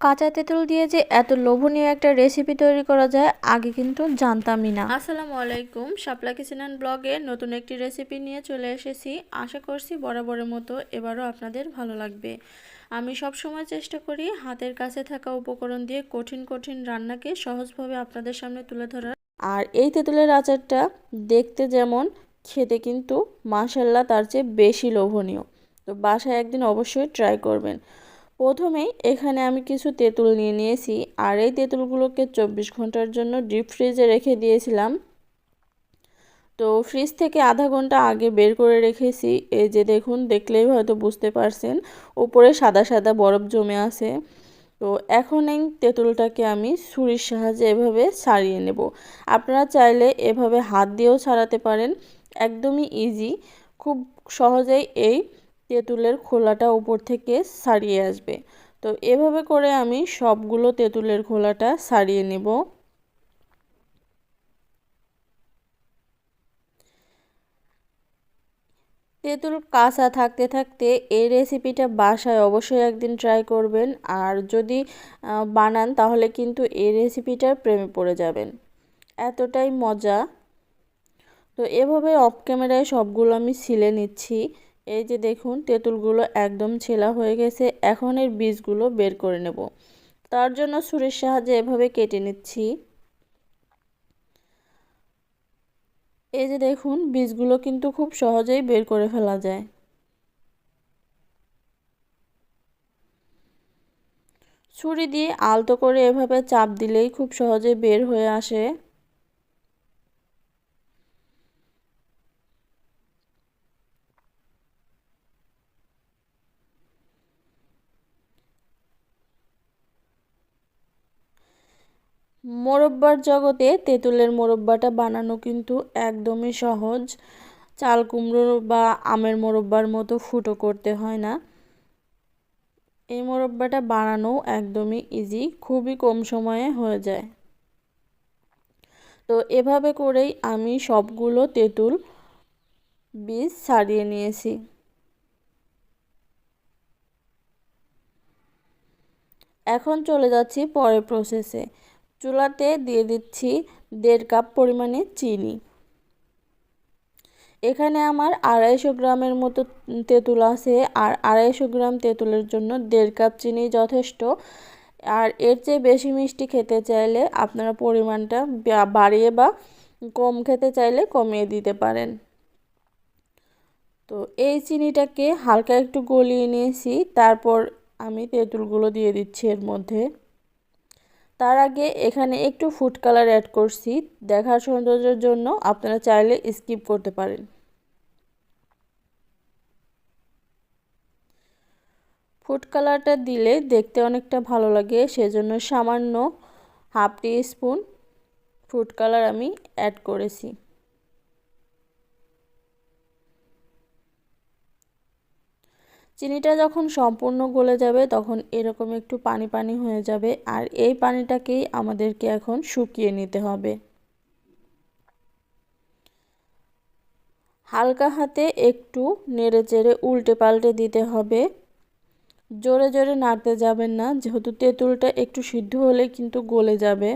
কাঁচা তেঁতুল দিয়ে যে এত লোভনীয় একটা রেসিপি তৈরি করা যায় আগে কিন্তু জানতামই না। আসসালামু আলাইকুম। শাপলা কিচেন অ্যান্ড ব্লগে নতুন একটি রেসিপি নিয়ে চলে এসেছি। আশা করছি বরাবরের মতো এবারও আপনাদের ভালো লাগবে। আমি সব সময় চেষ্টা করি হাতের কাছে থাকা উপকরণ দিয়ে কঠিন কঠিন রান্নাকে সহজভাবে আপনাদের সামনে তুলে ধরার। আর এই তেঁতুলের আচারটা দেখতে যেমন খেতে কিন্তু মাসাল্লাহ তার চেয়ে বেশি লোভনীয়। তো বাসায় একদিন অবশ্যই ট্রাই করবেন। প্রথমেই এখানে আমি কিছু তেঁতুল নিয়ে নিয়েছি, আর এই তেঁতুলগুলোকে চব্বিশ ঘণ্টার জন্য ডিপ ফ্রিজে রেখে দিয়েছিলাম। তো ফ্রিজ থেকে আধা ঘণ্টা আগে বের করে রেখেছি। এই যে দেখুন, দেখলেই হয়তো বুঝতে পারছেন, উপরে সাদা সাদা বরফ জমে আছে। তো এখন এই তেঁতুলটাকে আমি ছুরির সাহায্যে এভাবে ছাড়িয়ে নেব। আপনারা চাইলে এভাবে হাত দিয়েও ছাড়াতে পারেন, একদমই ইজি খুব সহজেই এই তেঁতুলের খোলাটা উপর থেকে সারিয়ে আসবে। তো এভাবে করে আমি সবগুলো তেঁতুলের খোলাটা সারিয়ে নেব। তেঁতুল কাঁচা থাকতে থাকতে এই রেসিপিটা বাসায় অবশ্যই একদিন ট্রাই করবেন। আর যদি বানান তাহলে কিন্তু এই রেসিপিটার প্রেমে পড়ে যাবেন। এতটাই মজা। তো এভাবে অফ ক্যামেরায় সবগুলো আমি ছিলে নিচ্ছি। এই যে দেখুন, তেঁতুলগুলো একদম ছেলা হয়ে গেছে। এখন এর বীজগুলো বের করে নেব। তার জন্য ছুরির সাহায্যে এভাবে কেটে নিচ্ছি। এই যে দেখুন, বীজগুলো কিন্তু খুব সহজেই বের করে ফেলা যায়। ছুরি দিয়ে আলতো করে এভাবে চাপ দিলেই খুব সহজে বের হয়ে আসে। মোরব্বার জগতে তেঁতুলের মোরব্বাটা বানানো কিন্তু একদমই সহজ। চাল কুমড়ো বা আমের মোরব্বার মতো ফুটো করতে হয় না। এই মোরব্বাটা বানানো একদমই ইজি খুবই কম সময়ে হয়ে যায়। তো এভাবে করেই আমি সবগুলো তেঁতুল বীজ ছাড়িয়ে নিয়েছি। এখন চলে যাচ্ছি পরের প্রসেসে চুলাতে দিয়ে দিচ্ছি দেড় কাপ পরিমাণে চিনি। এখানে আমার আড়াইশো গ্রামের মতো তেঁতুল আছে আর আড়াইশো গ্রাম তেঁতুলের জন্য দেড় কাপ চিনি যথেষ্ট। আর এর চেয়ে বেশি মিষ্টি খেতে চাইলে আপনারা পরিমাণটা বাড়িয়ে বা কম খেতে চাইলে কমিয়ে দিতে পারেন। তো এই চিনিটাকে হালকা একটু গলিয়ে নিয়েছি, তারপর আমি তেঁতুলগুলো দিয়ে দিচ্ছি এর মধ্যে। তার আগে এখানে একটু ফুড কালার অ্যাড করছি। দেখার সৌন্দর্যের জন্য আপনারা চাইলে স্কিপ করতে পারেন। ফুড কালারটা দিলে দেখতে অনেকটা ভালো লাগে, সেজন্য সামান্য half teaspoon food colour আমি অ্যাড করেছি। চিনিটা যখন সম্পূর্ণ গলে যাবে তখন এরকম একটু পানি পানি হয়ে যাবে আর এই পানিটাকেই আমাদেরকে এখন শুকিয়ে নিতে হবে। হালকা হাতে একটু নেড়ে চেড়ে উল্টে পাল্টে দিতে হবে। জোরে জোরে নাড়তে যাবেন না, যেহেতু তেঁতুলটা একটু সিদ্ধ হলে কিন্তু গলে যাবে।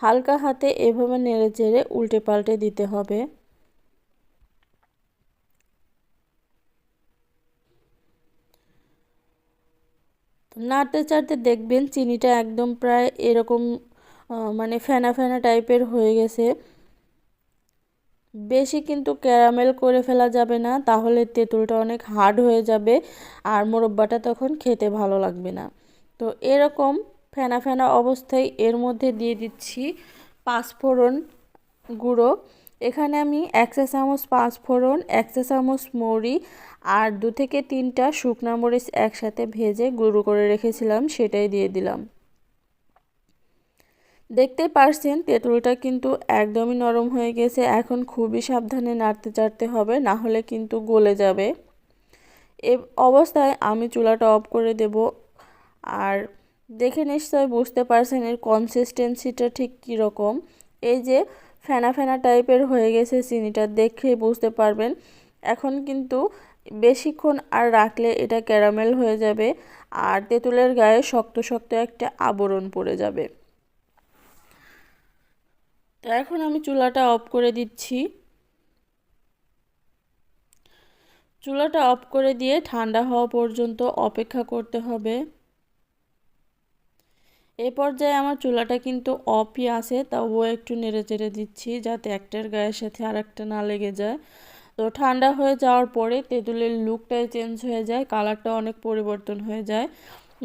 হালকা হাতে এভাবে নেড়ে চেড়ে উল্টে পাল্টে দিতে হবে। নাড়তে চাড়তে দেখবেন চিনিটা একদম প্রায় এরকম মানে ফেনা ফেনা টাইপের হয়ে গেছে। বেশি কিন্তু ক্যারামেল করে ফেলা যাবে না, তাহলে তেঁতুলটা অনেক হার্ড হয়ে যাবে আর মোরব্বাটা তখন খেতে ভালো লাগবে না। তো এরকম ফেনা ফেনা অবস্থায় এর মধ্যে দিয়ে দিচ্ছি পাঁচফোড়ন গুঁড়ো। এখানে আমি এক চা চামচ পাঁচফোড়ন এক চা চামচ মৌরি আর দু থেকে তিনটা শুকনা মরিচ একসাথে ভেজে গুঁড়ো করে রেখেছিলাম, সেটাই দিয়ে দিলাম। দেখতে পারছেন, তেঁতুলটা কিন্তু একদমই নরম হয়ে গেছে। এখন খুবই সাবধানে নাড়তে চাড়তে হবে, না হলে কিন্তু গলে যাবে। এ অবস্থায় আমি চুলাটা অফ করে দেব। আর দেখে নিশ্চয় বুঝতে পারছেন এর কনসিস্টেন্সিটা ঠিক কীরকম। এই যে ফেনা ফেনা টাইপের হয়ে গেছে চিনিটা, দেখেই বুঝতে পারবেন। এখন কিন্তু বেশিক্ষণ আর রাখলে এটা ক্যারামেল হয়ে যাবে আর তেঁতুলের গায়ে শক্ত শক্ত একটা আবরণ পড়ে যাবে। তো এখন আমি চুলাটা অফ করে দিচ্ছি। চুলাটা অফ করে দিয়ে ঠান্ডা হওয়া পর্যন্ত অপেক্ষা করতে হবে। এ পর্যায়ে আমার চুলাটা কিন্তু অফই আছে, তবুও একটু নেড়ে চেড়ে দিচ্ছি যাতে একটার গায়ের সাথে আর একটা না লেগে যায়। তো ঠান্ডা হয়ে যাওয়ার পরে তেঁতুলের লুকটাই চেঞ্জ হয়ে যায় কালারটা অনেক পরিবর্তন হয়ে যায়।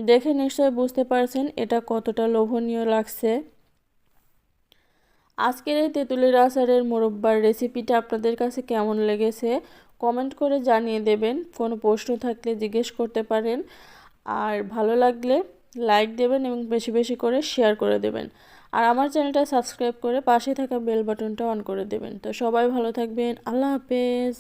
দেখে নিশ্চয়ই বুঝতে পারছেন এটা কতটা লোভনীয় লাগছে। আজকের এই তেঁতুলের আচারের মোরব্বার রেসিপিটা আপনাদের কাছে কেমন লেগেছে কমেন্ট করে জানিয়ে দেবেন। কোনো প্রশ্ন থাকলে জিজ্ঞেস করতে পারেন। আর ভালো লাগলে লাইক দেবেন এবং বেশি বেশি করে শেয়ার করে দেবেন। আর আমার চ্যানেলটা সাবস্ক্রাইব করে পাশে থাকা বেল বাটনটা অন করে দেবেন। তো সবাই ভালো থাকবেন। আল্লাহ হাফেজ।